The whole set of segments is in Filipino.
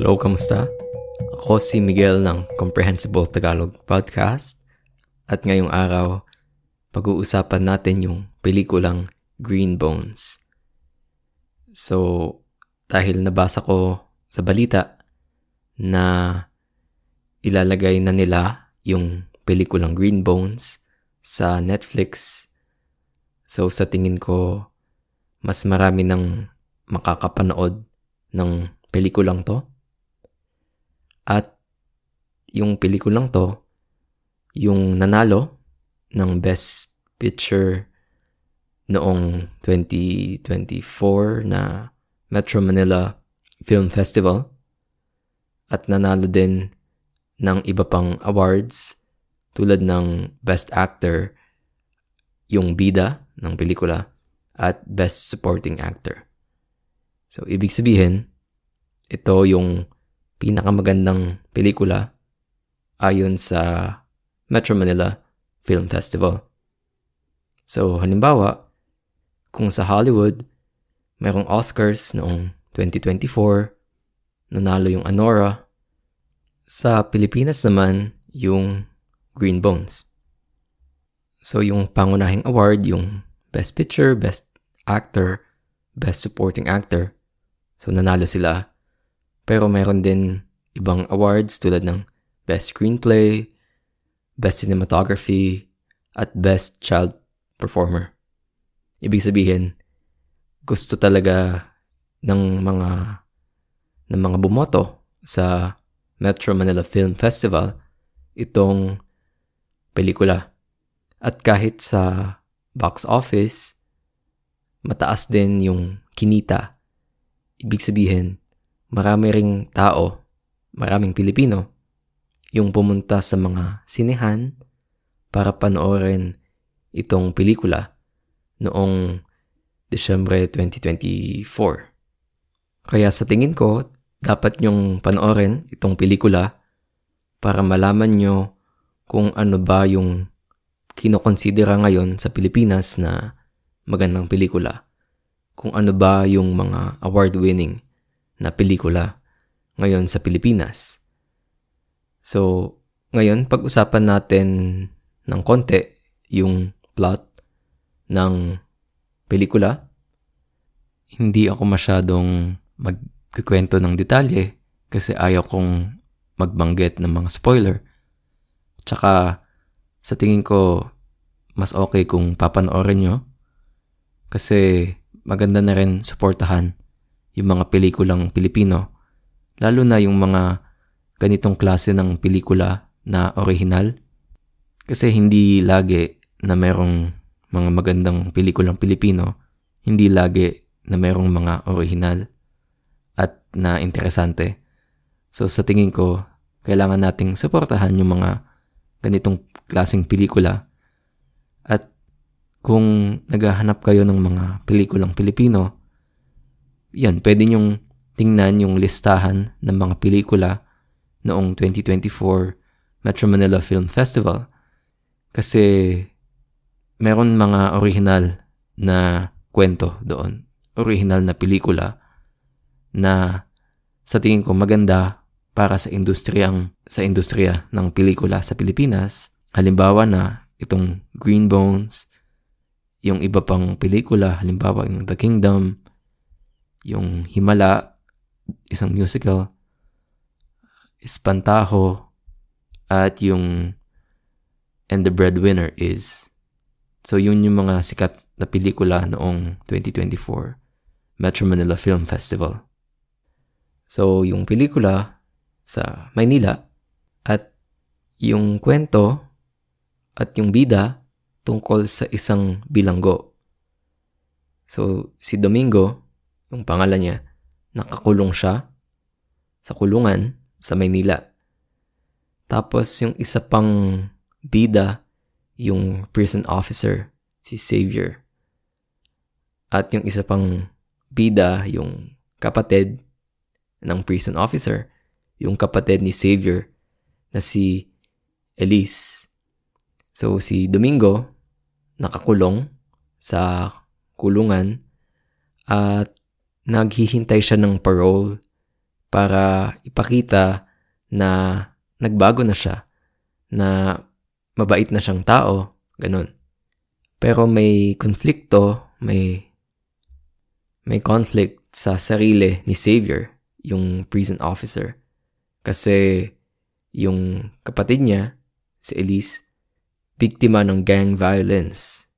Hello, kamusta? Ako si Miguel ng Comprehensible Tagalog Podcast at ngayong araw, pag-uusapan natin yung pelikulang Green Bones. So, dahil nabasa ko sa balita na ilalagay na nila yung pelikulang Green Bones sa Netflix. So, sa tingin ko, mas marami ng makakapanood ng pelikulang to. At yung pelikulang to, yung nanalo ng Best Picture noong 2024 na Metro Manila Film Festival at nanalo din ng iba pang awards tulad ng Best Actor, yung bida ng pelikula, at Best Supporting Actor. So, ibig sabihin, ito yung pinakamagandang pelikula ayon sa Metro Manila Film Festival. So, halimbawa, kung sa Hollywood, merong Oscars noong 2024, nanalo yung Anora. Sa Pilipinas naman, yung Green Bones. So, yung pangunahing award, yung Best Picture, Best Actor, Best Supporting Actor, So nanalo sila. Pero meron din ibang awards tulad ng Best Screenplay, Best Cinematography, at Best Child Performer. Ibig sabihin, gusto talaga ng mga ng mga bumoto sa Metro Manila Film Festival itong pelikula. At kahit sa box office, mataas din yung kinita Ibig sabihin, marami ring tao, maraming Pilipino, yung pumunta sa mga sinehan para panoorin itong pelikula noong Desyembre 2024. Kaya sa tingin ko, dapat nyong panoorin itong pelikula para malaman nyo kung ano ba yung kinokonsidera ngayon sa Pilipinas na magandang pelikula kung ano ba yung mga award-winning na pelikula ngayon sa Pilipinas. So, ngayon pag-usapan natin ng konti yung plot ng pelikula. Hindi ako masyadong magkikwento ng detalye kasi ayaw kong magbanggit ng mga spoiler. Tsaka sa tingin ko mas okay kung papanoorin nyo kasi maganda na rin suportahan yung mga pelikulang Pilipino, lalo na yung mga ganitong klase ng pelikula na original. Kasi hindi lagi na merong mga magandang pelikulang Pilipino, hindi lagi na merong mga original at na interesante. So sa tingin ko, kailangan nating suportahan yung mga ganitong klaseng pelikula at kung naghahanap kayo ng mga pelikulang Pilipino, yan, pwede nyong tingnan yung listahan ng mga pelikula noong 2024 Metro Manila Film Festival. Kasi meron mga original na kwento doon. Original na pelikula na sa tingin ko maganda para sa industriyang sa industriya ng pelikula sa Pilipinas. Halimbawa na itong Green Bones, yung iba pang pelikula, halimbawa yung The Kingdom, yung Himala, isang musical, Espantajo, at yung And the Breadwinner is. So yun yung mga sikat na pelikula noong 2024 Metro Manila Film Festival. So yung pelikula sa Maynila at yung kwento at yung bida tungkol sa isang bilanggo. So, si Domingo, yung pangalan niya, nakakulong siya sa kulungan sa Maynila. Tapos, yung isa pang bida, yung prison officer, si Xavier. At yung isa pang bida, yung kapatid ng prison officer, yung kapatid ni Xavier na si Elise. So, si Domingo, nakakulong sa kulungan at naghihintay siya ng parole para ipakita na nagbago na siya, na mabait na siyang tao, ganun. Pero may konflikto, may may conflict sa sarili ni Xavier, yung prison officer. Kasi yung kapatid niya, si Elise, biktima ng gang violence.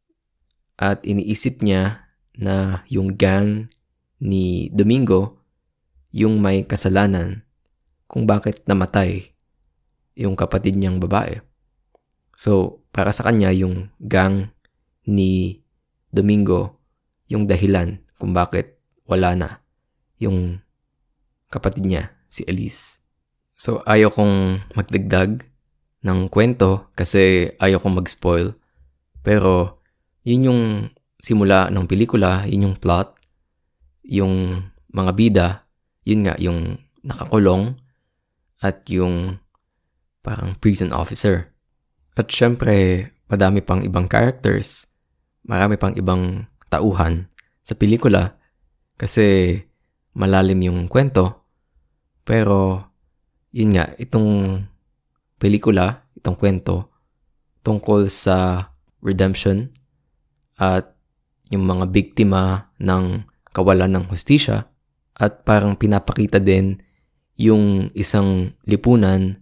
At iniisip niya na yung gang ni Domingo yung may kasalanan kung bakit namatay yung kapatid niyang babae. So, para sa kanya, yung gang ni Domingo yung dahilan kung bakit wala na yung kapatid niya, si Elise. So, ayaw kong magdagdag ng kwento kasi ayaw kong mag-spoil. Pero, yun yung simula ng pelikula, yun yung plot, yung mga bida, yun nga, yung nakakulong at yung parang prison officer. At syempre, madami pang ibang characters, marami pang ibang tauhan sa pelikula kasi malalim yung kwento. Pero, yun nga, itong pelikula, itong kwento, tungkol sa redemption at yung mga biktima ng kawalan ng hustisya at parang pinapakita din yung isang lipunan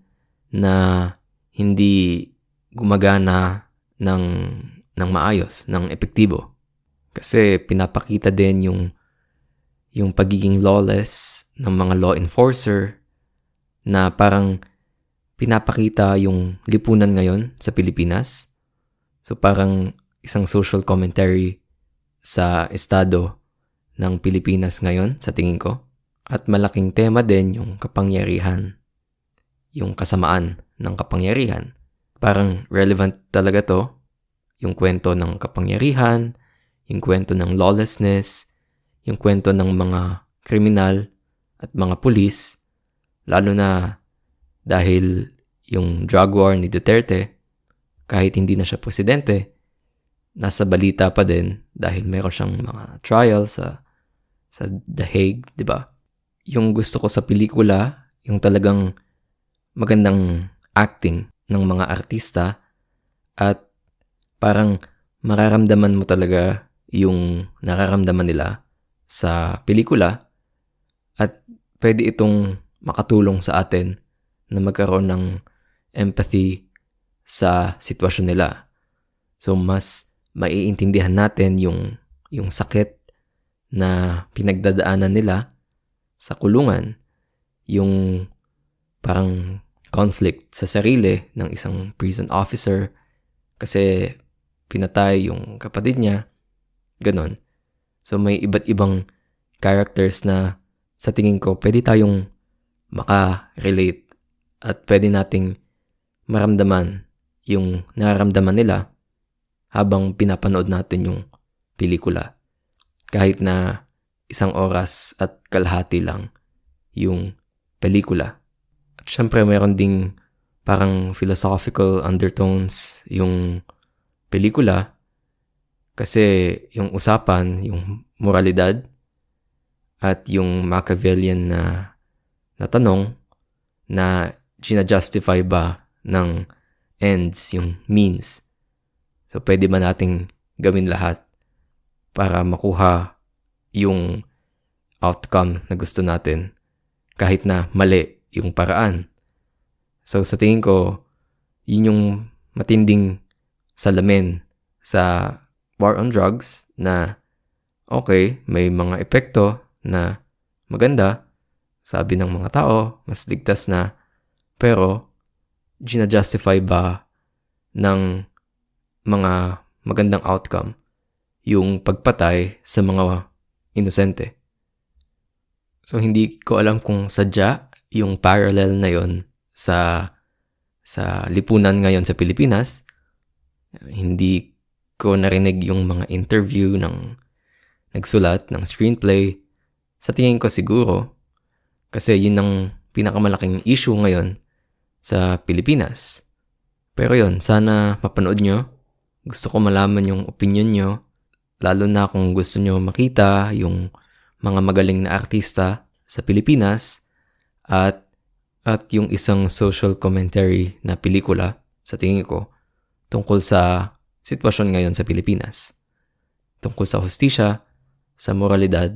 na hindi gumagana ng, ng maayos, ng epektibo. Kasi pinapakita din yung yung pagiging lawless ng mga law enforcer na parang pinapakita yung lipunan ngayon sa Pilipinas. So parang isang social commentary sa estado ng Pilipinas ngayon sa tingin ko. At malaking tema din yung kapangyarihan, yung kasamaan ng kapangyarihan. Parang relevant talaga to, yung kwento ng kapangyarihan, yung kwento ng lawlessness, yung kwento ng mga kriminal at mga pulis, lalo na dahil yung drug war ni Duterte, kahit hindi na siya presidente, nasa balita pa din dahil meron siyang mga trial sa sa The Hague, 'di ba? Yung gusto ko sa pelikula, yung talagang magandang acting ng mga artista at parang mararamdaman mo talaga yung nararamdaman nila sa pelikula at pwede itong makatulong sa atin na magkaroon ng empathy sa sitwasyon nila. So mas maiintindihan natin yung yung sakit na pinagdadaanan nila sa kulungan, yung parang conflict sa sarili ng isang prison officer kasi pinatay yung kapatid niya Ganon. So may iba't ibang characters na sa tingin ko pwede tayong maka-relate at pwede nating maramdaman yung nararamdaman nila habang pinapanood natin yung pelikula. Kahit na isang oras at kalahati lang yung pelikula. At syempre mayroon ding parang philosophical undertones yung pelikula kasi yung usapan, yung moralidad, at yung Machiavellian na, na tanong na gina-justify ba ng ends yung means. So, pwede ba nating gawin lahat para makuha yung outcome na gusto natin kahit na mali yung paraan. So, sa tingin ko, yun yung matinding salamin sa war on drugs na okay, may mga epekto na maganda, sabi ng mga tao, mas ligtas na, pero gina-justify ba ng mga magandang outcome yung pagpatay sa mga inosente? So hindi ko alam kung sadya yung parallel na yon sa sa lipunan ngayon sa Pilipinas. Hindi ko narinig yung mga interview ng nagsulat ng screenplay, sa tingin ko siguro, kasi yun ang pinakamalaking issue ngayon sa Pilipinas. Pero yon sana mapanood nyo. Gusto ko malaman yung opinion nyo, lalo na kung gusto nyo makita yung mga magaling na artista sa Pilipinas At at yung isang social commentary na pelikula sa tingin ko tungkol sa sitwasyon ngayon sa Pilipinas. Tungkol sa hustisya, sa moralidad,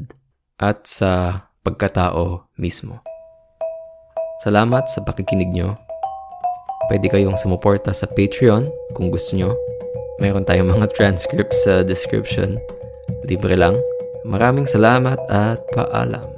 at sa pagkatao mismo. Salamat sa pakikinig nyo. Pwede kayong sumuporta sa Patreon kung gusto nyo. Mayroon tayong mga transcripts sa description. Libre lang. Maraming salamat at paalam.